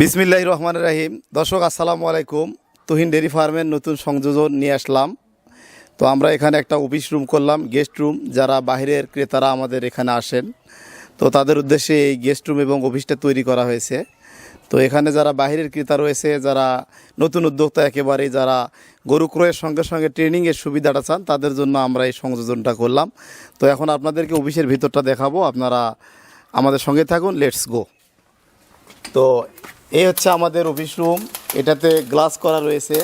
বিসমিল্লাহ রহমান রাহিম। দর্শক, আসসালামু আলাইকুম। তুহিন ডেরি ফার্মের নতুন সংযোজন নিয়ে আসলাম। তো আমরা এখানে একটা অফিস রুম করলাম, গেস্ট রুম। যারা বাইরের ক্রেতারা আমাদের এখানে আসেন, তো তাদের উদ্দেশ্যে এই গেস্ট রুম এবং অফিসটা তৈরি করা হয়েছে। তো এখানে যারা বাইরের ক্রেতা রয়েছে, যারা নতুন উদ্যোক্তা একেবারেই, যারা গরু ক্রয়ের সঙ্গে সঙ্গে ট্রেনিংয়ের সুবিধাটা চান, তাদের জন্য আমরা এই সংযোজনটা করলাম। তো এখন আপনাদেরকে অফিসের ভিতরটা দেখাবো। আপনারা আমাদের সঙ্গে থাকুন লেটস গো তো এই হচ্ছে আমাদের অফিস রুম এটাতে গ্লাস করা রয়েছে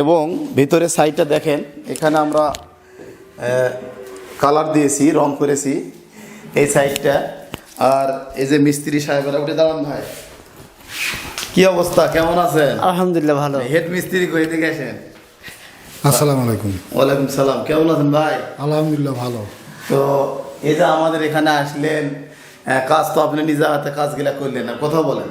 এবং ভিতরে সাইডটা দেখেন এখানে আমরা কালার দিয়েছি রং করেছি এই সাইডটা আর এই যে মিস্ত্রি সাহেবেরা উঠে দাঁড়ান ভাই। কি অবস্থা? কেমন আছেন? আলহামদুলিল্লাহ ভালো। হেড মিস্ত্রি কই দিকে আসেন। আসসালামু আলাইকুম। ওয়ালাইকুম সালাম কেমন আছেন ভাই? আলহামদুলিল্লাহ ভালো। তো এই যে আমাদের এখানে আসলেন কাজ তো আপনি নিজের হাতে কাজগুলা করলেন না কথা বলেন।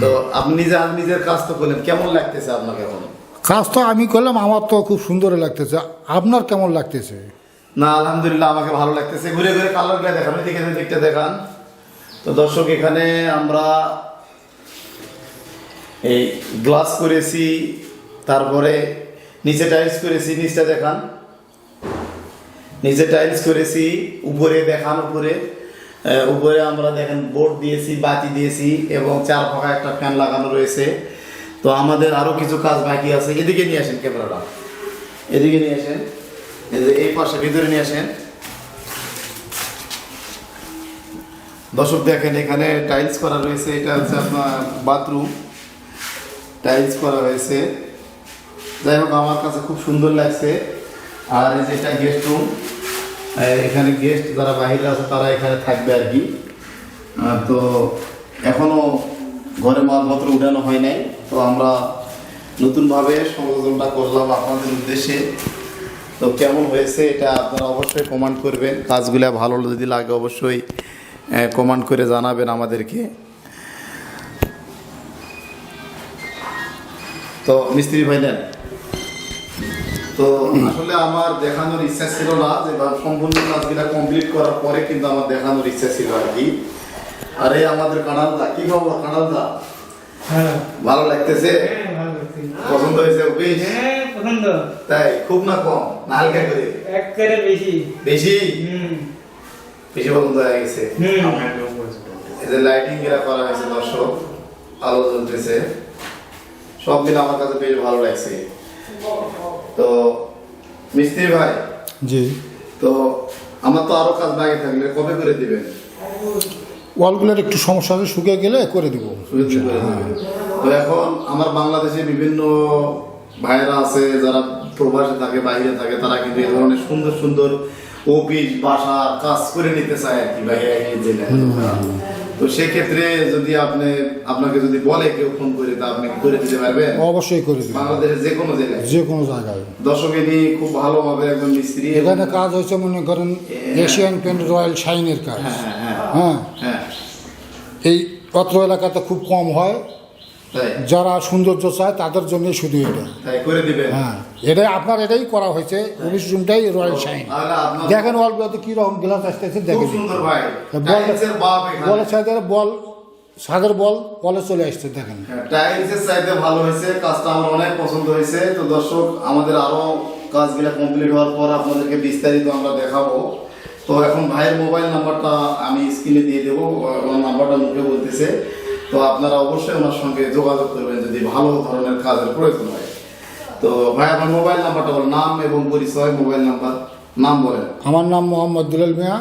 তো আপনি নিজে নিজের কাজ তো করলেন কেমন লাগতেছে আপনাকে এখন? কাজ তো আমি করলাম আমার তো খুব সুন্দর লাগতেছে। আপনার কেমন লাগতেছে? না আলহামদুলিল্লাহ আমাকে ভালো লাগতেছে। ঘুরে ঘুরে কালারগুলো দেখান দিকে দিকটা দেখান। তো দর্শক এখানে আমরা এই গ্লাস করেছি তারপরে নিচে টাইলস করেছি নিচটা দেখান। নিচে টাইলস করেছি উপরে দেখান উপরে। উপরে আমরা দেখেন বোর্ড দিয়েছি, বাতি দিয়েছি এবং চার ফাঁকা একটা ফ্যান লাগানো রয়েছে। তো আমাদের আরও কিছু কাজ বাকি আছে। এদিকে নিয়ে আসেন ক্যামেরাটা। এদিকে নিয়ে আসেন। এই পাশে ভিতরে নিয়ে আসেন। দর্শক দেখেন, এখানে টাইলস করা রয়েছে। এটা হচ্ছে আপনার বাথরুম টাইলস করা হয়েছে। যাই হোক, আমার কাছে খুব সুন্দর লাগছে। আর এই যে এটা গেস্ট রুম এখানে গেস্ট যারা বাইরে আছে, তারা এখানে থাকবে আর কি। তো এখনও ঘরে মালপত্র উঠানো হয় নাই। তো আমরা নতুনভাবে সংযোজনটা করলাম আপনাদের উদ্দেশ্যে। তো কেমন হয়েছে এটা আপনারা অবশ্যই কমান্ড করবেন। কাজগুলো ভালো যদি লাগে অবশ্যই কমান্ড করে জানাবেন আমাদেরকে। তো মিস্ত্রি ভাই নেন। তো আসলে আমার দেখানোর ইচ্ছা ছিল না যে সম্পূর্ণ কাজগুলো কমপ্লিট করার পরে কিন্তু আমার দেখানোর ইচ্ছা ছিল আর কি। আরে আমাদের কানালদা কি খবর কানালদা? হ্যাঁ। ভালো লাগতেছে? হ্যাঁ, ভালো লাগছে। পছন্দ হয়েছে অফিস? হ্যাঁ, পছন্দ। তাই খুব না কম না হালকা করে? একেবারে বেশি। বেশি? বেশি পছন্দ হয়ে গেছে? হুম। এই যে লাইটিং এরা করা হয়েছে দর্শক আলো জ্বলতেছে। সব মিলে আমার কাছে বেশ ভালো লাগছে। তো মিস্ত্রি ভাই জি। তো আমার তো আরও কাজ বাকি থাকলে কবে করে দিবেন? ওয়ালগুলোর একটু সমস্যা আছে শুকিয়ে গেলে করে দিব। তো এখন আমার বাংলাদেশে বিভিন্ন ভাইরা আছে যারা প্রবাসে থাকে বাইরে থাকে তারা কিন্তু এই ধরনের সুন্দর সুন্দর অফিস বাসা কাজ করে নিতে চায় আর কি ভাইয়া এই জেলায়। তো সেক্ষেত্রে যদি আপনি আপনাকে যদি বলে কেউ ফোন করে তা আপনি করে দিতে পারবেন? অবশ্যই করে দিব। বাংলাদেশের যে কোনো জায়গায়? যে কোনো জায়গায়। দর্শক ইনি খুব ভালোভাবে একজন মিস্ত্রি এখানে কাজ হচ্ছে মনে করেন এশিয়ান পেন্ট রয়্যাল শাইনের কাজ। হ্যাঁ হ্যাঁ। হ্যাঁ। হ্যাঁ। এই অত্র এলাকাতে খুব কম হয়। যারা সৌন্দর্য চায় তাদের জন্য শুধু এটা। হ্যাঁ এটাই আপনার এটাই করা হয়েছে অফিস রুমটাই রয়্যাল শাইন দেখেন ওয়ালগুলোতে কি রকম গ্লাস আসতেছে দেখেন ভাই। বল টাইলসের বলের সাইডে বল সাদের বল বলে চলে আসছে দেখেন। টাইলসের চাইতে ভালো হয়েছে কাজটা আমার অনেক পছন্দ হয়েছে। তো দর্শক আমাদের আরও কাজগুলো কমপ্লিট হওয়ার পর আপনাদেরকে বিস্তারিত আমরা দেখাবো। তো এখন ভাইয়ের মোবাইল নাম্বারটা আমি স্ক্রিনে দিয়ে দেবো নাম্বারটা মুখে বলতেছে। তো আপনারা অবশ্যই ওনার সঙ্গে যোগাযোগ করবেন যদি ভালো ধরনের কাজের প্রয়োজন হয়। তো ভাই আমার মোবাইল নাম্বারটা বলেন। নাম এবং পরিচয় মোবাইল নাম্বার নাম বলেন। আমার নাম মোহাম্মদ দুলাল মিয়া।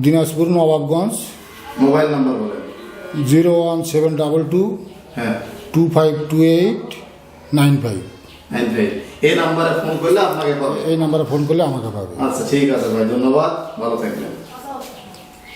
দিনাজপুর নবাবগঞ্জ। মোবাইল নাম্বার বলেন। Zero one seven double two. হ্যাঁ। Two five two eight nine five. Nine five. এই নাম্বারে ফোন করলে আপনাকে পাবে। এই নাম্বারে ফোন করলে আমাকে পাবে। আচ্ছা ঠিক আছে ভাই ধন্যবাদ। ভালো থাকবেন।